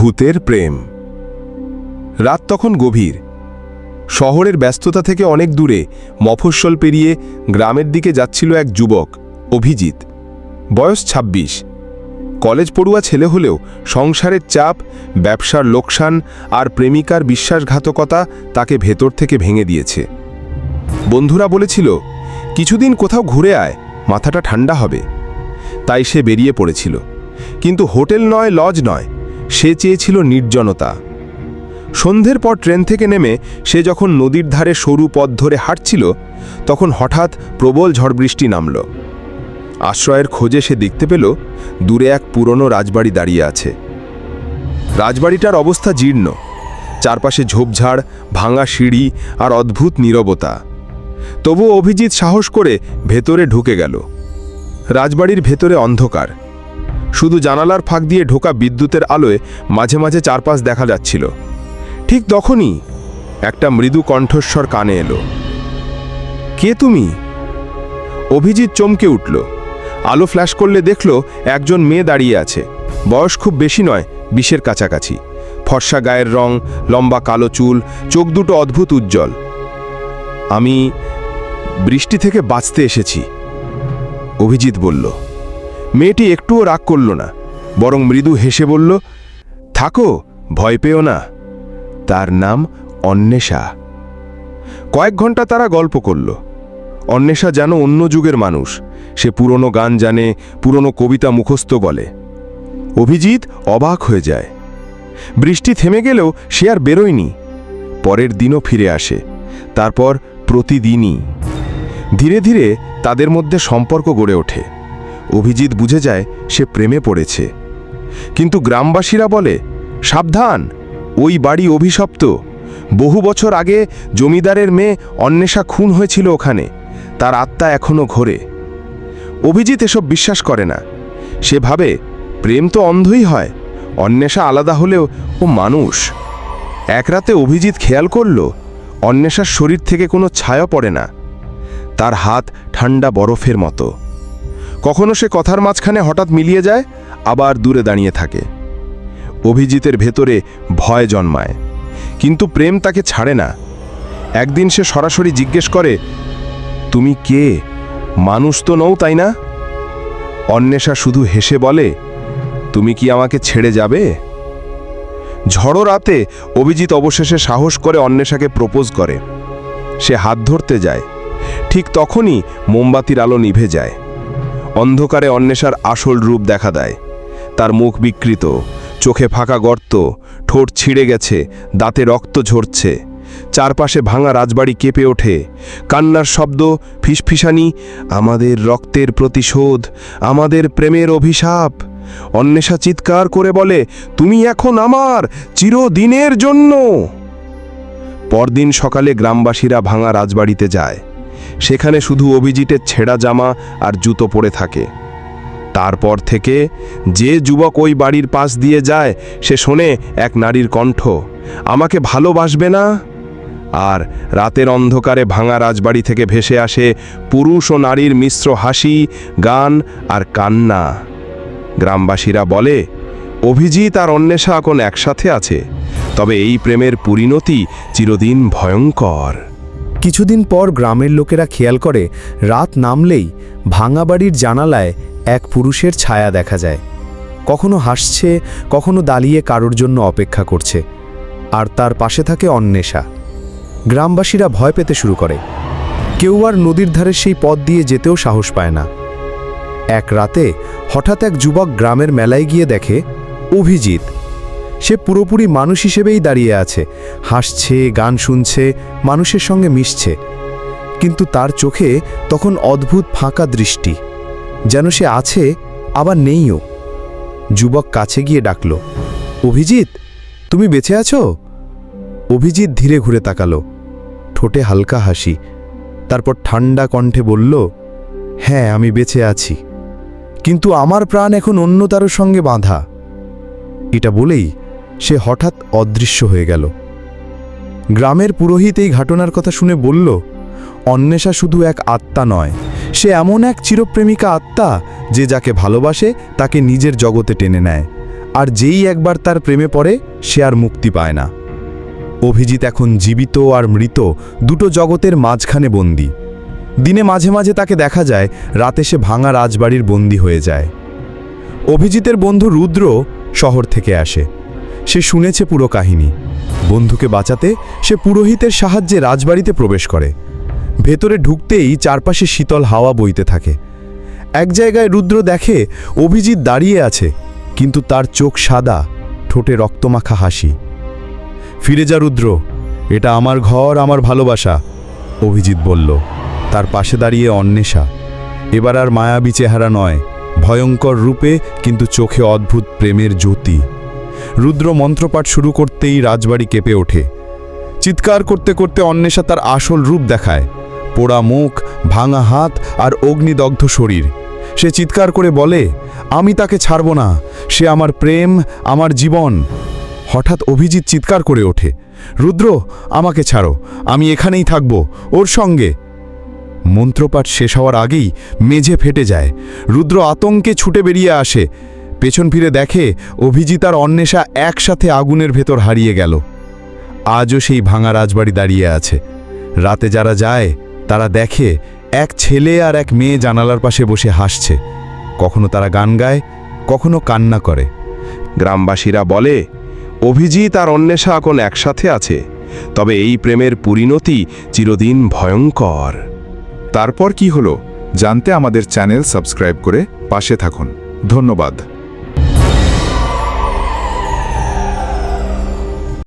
ভূতের প্রেম। রাত তখন গভীর। শহরের ব্যস্ততা থেকে অনেক দূরে মফস্বল পেরিয়ে গ্রামের দিকে যাচ্ছিল এক যুবক, অভিজিৎ। বয়স ২৬ কলেজ পড়ুয়া ছেলে হলেও সংসারের চাপ, ব্যবসার লোকসান আর প্রেমিকার বিশ্বাসঘাতকতা তাকে ভেতর থেকে ভেঙে দিয়েছে। বন্ধুরা বলেছিল, কিছুদিন কোথাও ঘুরে আয়, মাথাটা ঠান্ডা হবে। তাই সে বেরিয়ে পড়েছিল। কিন্তু হোটেল নয়, লজ নয়। সে চেয়েছিল নির্জনতা। সন্ধ্যের পর ট্রেন থেকে নেমে সে যখন নদীর ধারে সরু পথ ধরে হাঁটছিল, তখন হঠাৎ প্রবল ঝড় বৃষ্টি নামল। আশ্রয়ের খোঁজে সে দেখতে পেল, দূরে এক পুরনো রাজবাড়ি দাঁড়িয়ে আছে। রাজবাড়িটার অবস্থা জীর্ণ। চারপাশে ঝোপঝাড়, ভাঙা সিঁড়ি আর অদ্ভুত নীরবতা। তবু অভিজিৎ সাহস করে ভেতরে ঢুকে গেল। রাজবাড়ির ভেতরে অন্ধকার। শুধু জানালার ফাঁক দিয়ে ঢোকা বিদ্যুতের আলোয় মাঝে মাঝে চারপাশ দেখা যাচ্ছিল। ঠিক তখনই একটা মৃদু কণ্ঠস্বর কানে এলো। কে তুমি? অভিজিৎ চমকে উঠল। আলো ফ্ল্যাশ করলে দেখল একজন মেয়ে দাঁড়িয়ে আছে। বয়স খুব বেশি নয়, বিশের কাছাকাছি। ফর্সা গায়ের রং, লম্বা কালো চুল, চোখ দুটো অদ্ভুত উজ্জ্বল। আমি বৃষ্টি থেকে বাঁচতে এসেছি, অভিজিৎ বলল। মেয়েটি একটুও রাগ করল না, বরং মৃদু হেসে বলল, থাকো, ভয় পেও না। তার নাম অন্বেষা। কয়েক ঘণ্টা তারা গল্প করল। অন্বেষা যেন অন্য যুগের মানুষ, সে পুরনো গান জানে, পুরনো কবিতা মুখস্থ বলে। অভিজিৎ অবাক হয়ে যায়। বৃষ্টি থেমে গেলেও সে আর বেরোয়নি। পরের দিনও ফিরে আসে, তারপর প্রতিদিনই। ধীরে ধীরে তাদের মধ্যে সম্পর্ক গড়ে ওঠে। অভিজিৎ বুঝে যায় সে প্রেমে পড়েছে। কিন্তু গ্রামবাসীরা বলে, সাবধান, ওই বাড়ি অভিশপ্ত। বহু বছর আগে জমিদারের মেয়ে অন্বেষা খুন হয়েছিল ওখানে। তার আত্মা এখনও ঘোরে। অভিজিৎ এসব বিশ্বাস করে না। সে ভাবে, প্রেম তো অন্ধই হয়। অন্বেষা আলাদা হলেও ও মানুষ। এক রাতে অভিজিৎ খেয়াল করল, অন্বেষার শরীর থেকে কোনো ছায়া পড়ে না। তার হাত ঠান্ডা বরফের মতো। কখনো সে কথার মাঝখানে হঠাৎ মিলিয়ে যায়, আবার দূরে দাঁড়িয়ে থাকে। অভিজিতের ভেতরে ভয় জন্মায়, কিন্তু প্রেম তাকে ছাড়ে না। একদিন সে সরাসরি জিজ্ঞেস করে, তুমি কে? মানুষ তো নও, তাই না? অন্বেষা শুধু হেসে বলে, তুমি কি আমাকে ছেড়ে যাবে? ঝড়ো রাতে অভিজিৎ অবশেষে সাহস করে অন্বেষাকে প্রপোজ করে। সে হাত ধরতে যায়। ঠিক তখনই মোমবাতির আলো নিভে যায়। অন্ধকারে অন্বেষার আসল রূপ দেখা দেয়। তার মুখ বিকৃত, চোখে ফাঁকা গর্ত, ঠোঁট ছিঁড়ে গেছে, দাঁতে রক্ত ঝরছে। চারপাশে ভাঙা রাজবাড়ি কেঁপে ওঠে। কান্নার শব্দ, ফিসফিসানি, আমাদের রক্তের প্রতিশোধ, আমাদের প্রেমের অভিশাপ। অন্বেষা চিৎকার করে বলে, তুমি এখন আমার চিরদিনের জন্য! পরদিন সকালে গ্রামবাসীরা ভাঙা রাজবাড়িতে যায়। সেখানে শুধু অভিজিতের ছেঁড়া জামা আর জুতো পড়ে থাকে। তারপর থেকে যে যুবক ওই বাড়ির পাশ দিয়ে যায়, সে শোনে এক নারীর কণ্ঠ, আমাকে ভালোবাসবে না? আর রাতের অন্ধকারে ভাঙা রাজবাড়ি থেকে ভেসে আসে পুরুষ ও নারীর মিশ্র হাসি, গান আর কান্না। গ্রামবাসীরা বলে, অভিজিৎ আর অন্বেষা এখন একসাথে আছে, তবে এই প্রেমের পরিণতি চিরদিন ভয়ঙ্কর। কিছুদিন পর গ্রামের লোকেরা খেয়াল করে, রাত নামলেই ভাঙা বাড়ির জানালায় এক পুরুষের ছায়া দেখা যায়। কখনো হাসছে, কখনো দাঁড়িয়ে কারোর জন্য অপেক্ষা করছে, আর তার পাশে থাকে অন্বেষা। গ্রামবাসীরা ভয় পেতে শুরু করে। কেউ আর নদীর ধারে সেই পথ দিয়ে যেতেও সাহস পায় না। এক রাতে হঠাৎ এক যুবক গ্রামের মেলায় গিয়ে দেখে, অভিজিৎ সে পুরোপুরি মানুষ হিসেবেই দাঁড়িয়ে আছে। হাসছে, গান শুনছে, মানুষের সঙ্গে মিশছে। কিন্তু তার চোখে তখন অদ্ভুত ফাঁকা দৃষ্টি। যেন সে আছে, আবার নেইও। যুবক কাছে গিয়ে ডাকল, অভিজিৎ, তুমি বেঁচে আছো? অভিজিৎ ধীরে ঘুরে তাকালো। ঠোঁটে হালকা হাসি। তারপর ঠান্ডা কণ্ঠে বলল হ্যাঁ আমি বেঁচে আছি। কিন্তু আমার প্রাণ এখন অন্য তারও সঙ্গে বাঁধা। এটা বলেই সে হঠাৎ অদৃশ্য হয়ে গেল। গ্রামের পুরোহিত এই ঘটনার কথা শুনে বলল, অন্বেষা শুধু এক আত্মা নয়, সে এমন এক চিরপ্রেমিকা আত্মা যে যাকে ভালোবাসে তাকে নিজের জগতে টেনে নেয়, আর যেই একবার তার প্রেমে পড়ে সে আর মুক্তি পায় না। অভিজিৎ এখন জীবিত আর মৃত, দুটো জগতের মাঝখানে বন্দি। দিনে মাঝে মাঝে তাকে দেখা যায়, রাতে সে ভাঙা রাজবাড়ির বন্দি হয়ে যায়। অভিজিতের বন্ধু রুদ্র শহর থেকে আসে। সে শুনেছে পুরো কাহিনী। বন্ধুকে বাঁচাতে সে পুরোহিতের সাহায্যে রাজবাড়িতে প্রবেশ করে। ভেতরে ঢুকতেই চারপাশে শীতল হাওয়া বইতে থাকে। এক জায়গায় রুদ্র দেখে অভিজিৎ দাঁড়িয়ে আছে, কিন্তু তার চোখ সাদা, ঠোঁটে রক্তমাখা হাসি। ফিরে যা রুদ্র, এটা আমার ঘর, আমার ভালোবাসা, অভিজিৎ বলল। তার পাশে দাঁড়িয়ে অন্বেষা। এবার আর মায়াবী চেহারা নয়, ভয়ঙ্কর রূপে, কিন্তু চোখে অদ্ভুত প্রেমের জ্যোতি। রুদ্র মন্ত্রপাঠ শুরু করতেই রাজবাড়ি কেঁপে ওঠে। চিৎকার করতে করতে অন্বেষা তার আসল রূপ দেখায়। পোড়া মুখ, ভাঙা হাত আর অগ্নিদগ্ধ শরীর। সে চিৎকার করে বলে, আমি তাকে ছাড়ব না। সে আমার প্রেম, আমার জীবন। হঠাৎ অভিজিৎ চিৎকার করে ওঠে, রুদ্র, আমাকে ছাড়ো। আমি এখানেই থাকব, ওর সঙ্গে। মন্ত্রপাঠ শেষ হওয়ার আগেই মেঝে ফেটে যায়। রুদ্র আতঙ্কে ছুটে বেরিয়ে আসে। পেছন ফিরে দেখে অভিজিৎ আর অন্বেষা একসাথে আগুনের ভেতর হারিয়ে গেল। আজও সেই ভাঙা রাজবাড়ি দাঁড়িয়ে আছে। রাতে যারা যায়, তারা দেখে এক ছেলে আর এক মেয়ে জানালার পাশে বসে হাসছে। কখনো তারা গান গায়, কখনো কান্না করে। গ্রামবাসীরা বলে, অভিজিৎ আর অন্বেষা এখন একসাথে আছে। তবে এই প্রেমের পরিণতি চিরদিন ভয়ঙ্কর। তারপর কি হলো? জানতে আমাদের চ্যানেল সাবস্ক্রাইব করে পাশে থাকুন। ধন্যবাদ।